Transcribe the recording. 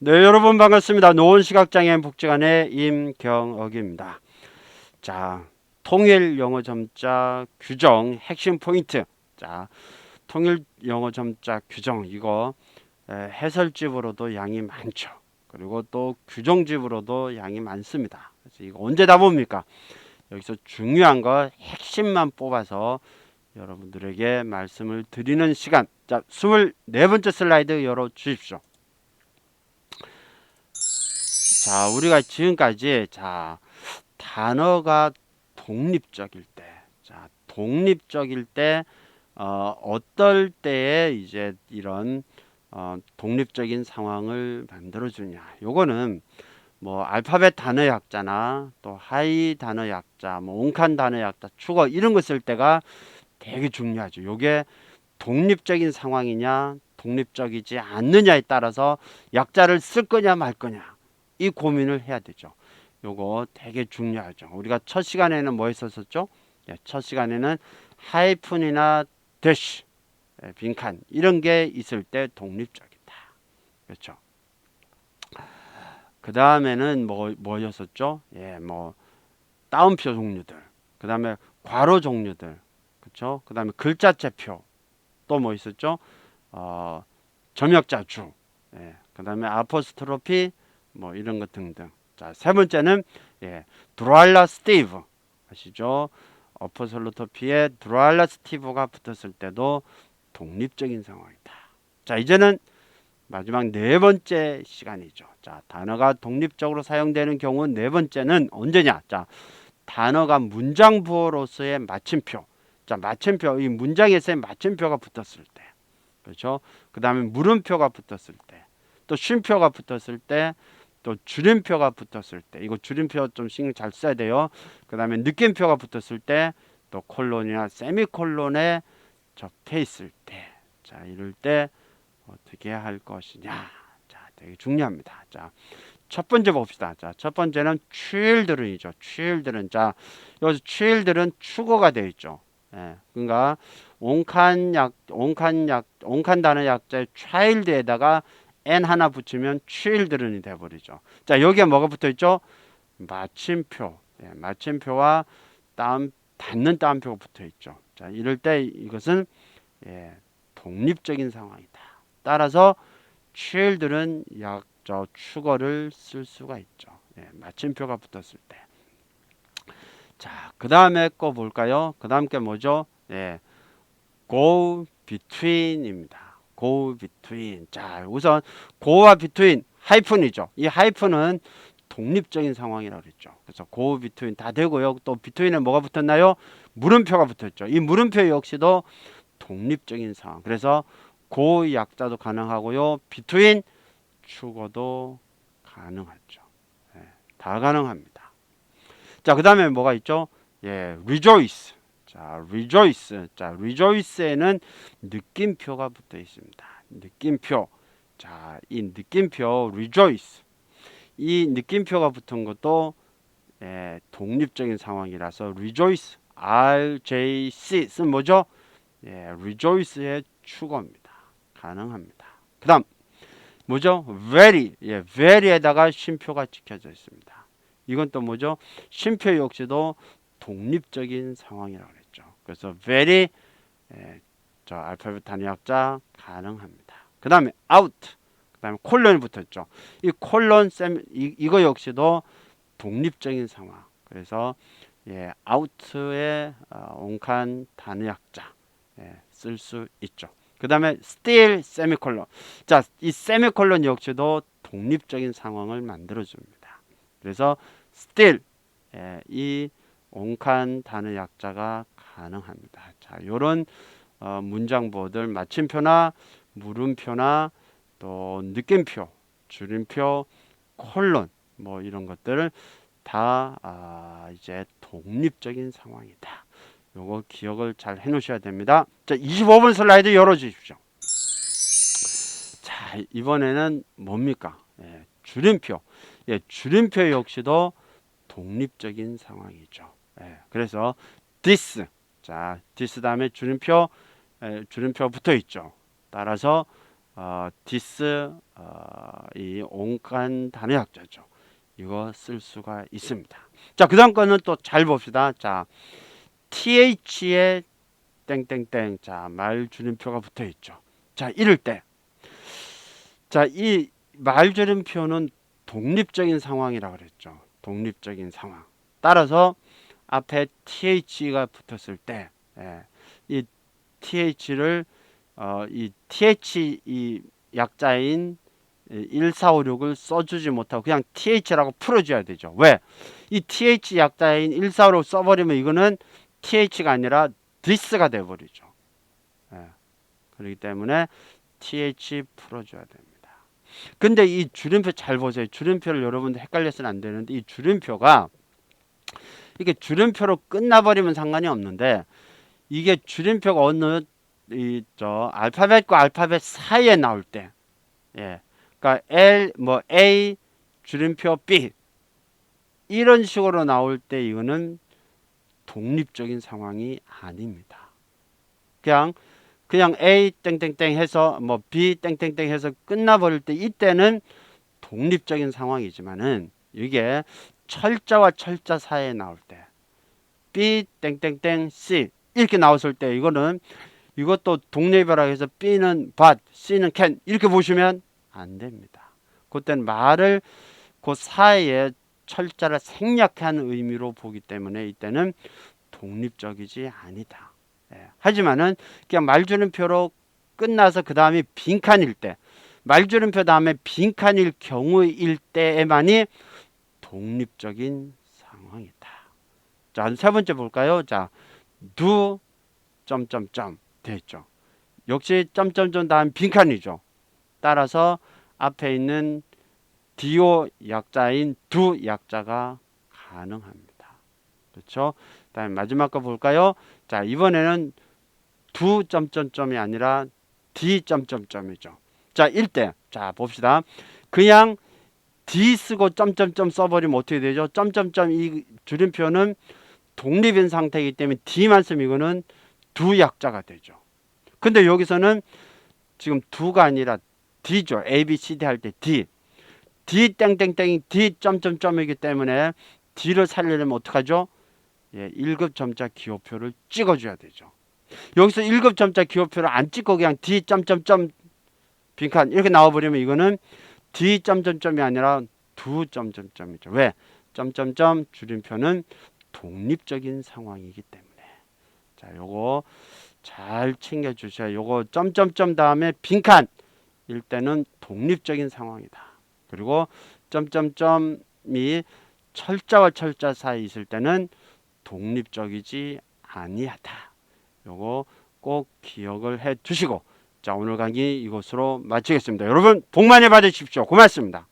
네, 여러분 반갑습니다. 노원 시각장애인 복지관의 임경억입니다. 자, 통일 영어 점자 규정 핵심 포인트. 자, 통일 영어 점자 규정 이거 에, 해설집으로도 양이 많죠. 그리고 또 규정집으로도 양이 많습니다. 그래서 이거 언제 다 봅니까? 여기서 중요한 거 핵심만 뽑아서 여러분들에게 말씀을 드리는 시간. 자, 24번째 슬라이드 열어 주십시오. 자, 우리가 지금까지 자, 단어가 독립적일 때, 자, 독립적일 때 어, 어떨 때에 이제 이런 어, 독립적인 상황을 만들어 주냐. 요거는 뭐 알파벳 단어 약자나 또 하이 단어 약자, 뭐 온칸 단어 약자, 축어 이런 거 쓸 때가 되게 중요하죠. 요게 독립적인 상황이냐, 독립적이지 않느냐에 따라서 약자를 쓸 거냐 말 거냐. 이 고민을 해야 되죠. 요거 되게 중요하죠. 우리가 첫 시간에는 뭐 했었었죠? 예, 첫 시간에는 하이픈이나 대시, 예, 빈칸 이런 게 있을 때 독립적이다. 그렇죠. 그 다음에는 뭐 뭐였었죠? 예, 뭐 따옴표 종류들, 그 다음에 괄호 종류들, 그렇죠? 그 다음에 글자체표 또 뭐 있었죠? 어, 점역자 주, 예, 그 다음에 아포스트로피 뭐 이런 것 등등. 자, 세 번째는 예, 드랄라 스티브 아시죠? 어퍼솔로토피에 드랄라 스티브가 붙었을 때도 독립적인 상황이다. 자, 이제는 마지막 네 번째 시간이죠. 자, 단어가 독립적으로 사용되는 경우 네 번째는 언제냐? 자, 단어가 문장 부호로서의 마침표. 자, 마침표 이 문장에서의 마침표가 붙었을 때. 그렇죠? 그다음에 물음표가 붙었을 때. 또 쉼표가 붙었을 때 또 줄임표가 붙었을 때 이거 줄임표 좀 신경 잘 써야 돼요. 그 다음에 느낌표가 붙었을 때 또 콜론이나 세미콜론에 접해 있을 때, 자 이럴 때 어떻게 할 것이냐, 자 되게 중요합니다. 자 첫 번째 봅시다. 자 첫 번째는 children이죠. children. 자 여기서 children 축어가 되어 있죠. 예, 그러니까 온칸 약, 온칸 약, 온칸 단어 약자의 child에다가 n 하나 붙이면 children이 돼버리죠. 자 여기에 뭐가 붙어 있죠? 마침표, 예, 마침표와 다음 닫는 따옴표가 붙어 있죠. 자 이럴 때 이것은 예, 독립적인 상황이다. 따라서 children 약저 축어를 쓸 수가 있죠. 예, 마침표가 붙었을 때. 자, 그 다음에 거 볼까요? 그 다음 게 뭐죠? 예, go between입니다. Go between. 자, 우선 go와 between 하이픈이죠. 이 하이픈은 독립적인 상황이라고 그랬죠. 그래서 go between 다 되고요. 또 between에 뭐가 붙었나요? 물음표가 붙었죠. 이 물음표 역시도 독립적인 상황. 그래서 go 약자도 가능하고요. between 축어도 가능하죠. 예, 다 가능합니다. 자, 그 다음에 뭐가 있죠? 예, rejoice. 자, rejoice. 자, rejoice에는 느낌표가 붙어 있습니다. 느낌표. 자, 이 느낌표 rejoice. 이 느낌표가 붙은 것도 예, 독립적인 상황이라서 rejoice, RJC 쓴 뭐죠? 예, rejoice의 축어입니다. 가능합니다. 그 다음 뭐죠? very, 예, very에다가 쉼표가 찍혀져 있습니다. 이건 또 뭐죠? 쉼표 역시도 독립적인 상황이라고 그랬죠. 그래서 very 예, 저 알파벳 단위학자 가능합니다. 그 다음에 out, 그 다음에 콜론이 붙었죠. 이 콜론 셈 이, 이거 역시도 독립적인 상황. 그래서 예, out의 어, 온칸 단위학자 예, 쓸 수 있죠. 그 다음에 still 세미콜론. 자, 이 세미콜론 역시도 독립적인 상황을 만들어 줍니다. 그래서 still 예, 이 온칸 단어 약자가 가능합니다. 자, 요런 어, 문장보들 마침표나 물음표나 또 느낌표, 줄임표, 콜론 뭐 이런 것들을 다 아, 이제 독립적인 상황이다. 요거 기억을 잘 해놓으셔야 됩니다. 자, 25번 슬라이드 열어주십시오. 자, 이번에는 뭡니까? 예, 줄임표. 예, 줄임표 역시도 독립적인 상황이죠. 예, 그래서 this. 자, this 다음에 줄임표, 예, 줄임표 붙어 있죠. 따라서 어, 디스 어, 이 온간 단어 약자죠. 이거 쓸 수가 있습니다. 자, 그다음 거는 또 잘 봅시다. 자, th에 땡땡땡 자, 말 줄임표가 붙어 있죠. 자, 이럴 때 자, 이 말 줄임표는 독립적인 상황이라 그랬죠. 독립적인 상황. 따라서 앞에 th가 붙었을 때, 예, 이 th를 어, 이 th 이 약자인 1456을 써주지 못하고 그냥 th라고 풀어줘야 되죠. 왜? 이 th 약자인 1456 써버리면 이거는 th가 아니라 this가 돼버리죠. 예, 그렇기 때문에 th 풀어줘야 됩니다. 근데 이 줄임표 잘 보세요. 줄임표를 여러분들 헷갈려서는 안 되는데 이 줄임표가 이게 줄임표로 끝나버리면 상관이 없는데 이게 줄임표가 어느 이 저 알파벳과 알파벳 사이에 나올 때, 예, 그러니까 L 뭐 A 줄임표 B 이런 식으로 나올 때 이거는 독립적인 상황이 아닙니다. 그냥 그냥 A 땡땡땡 해서 뭐 B 땡땡땡 해서 끝나버릴 때 이때는 독립적인 상황이지만은 이게 철자와 철자 사이에 나올 때 B 땡땡땡 C 이렇게 나왔을 때 이거는 이것도 해서 B는 but, C는 can 이렇게 보시면 안 됩니다. 그때는 말을 그 사이에 철자를 생략한 의미로 보기 때문에 이때는 독립적이지 아니다. 예. 하지만은 그냥 말줄임표로 끝나서 그 다음에 빈칸일 때 말줄임표 다음에 빈칸일 경우일 때에만이 독립적인 상황이다. 자, 세 번째 볼까요? 자, do 점점점 돼 있죠. 역시 점점점 다음 빈칸이죠. 따라서 앞에 있는 do 약자인 do 약자가 가능합니다. 그렇죠? 다음 마지막 거 볼까요? 자, 이번에는 두 점점점이 아니라 d 점점점이죠. 자, 1대. 자, 봅시다. 그냥 d 쓰고 점점점 써버리면 어떻게 되죠? 점점점 이 줄임표는 독립인 상태이기 때문에 d만 쓰면 이거는 두 약자가 되죠. 근데 여기서는 지금 두가 아니라 d죠. a, b, c, d 할 때 d. d 땡땡땡이 d 점점점이기 때문에 d를 살리려면 어떡하죠? 예, 1급 점자 기호표를 찍어줘야 되죠. 여기서 1급 점자 기호표를 안 찍고 그냥 D 점점점 빈칸 이렇게 나와버리면 이거는 D 점점점이 아니라 두 점점점이죠. 왜? 점점점 줄임표는 독립적인 상황이기 때문에. 자, 요거 잘 챙겨 주셔야 요거 점점점 다음에 빈칸 일 때는 독립적인 상황이다. 그리고 점점점이 철자와 철자 사이 있을 때는 독립적이지 아니하다. 요거 꼭 기억을 해 두시고 자 오늘 강의 이것으로 마치겠습니다. 여러분 복 많이 받으십시오. 고맙습니다.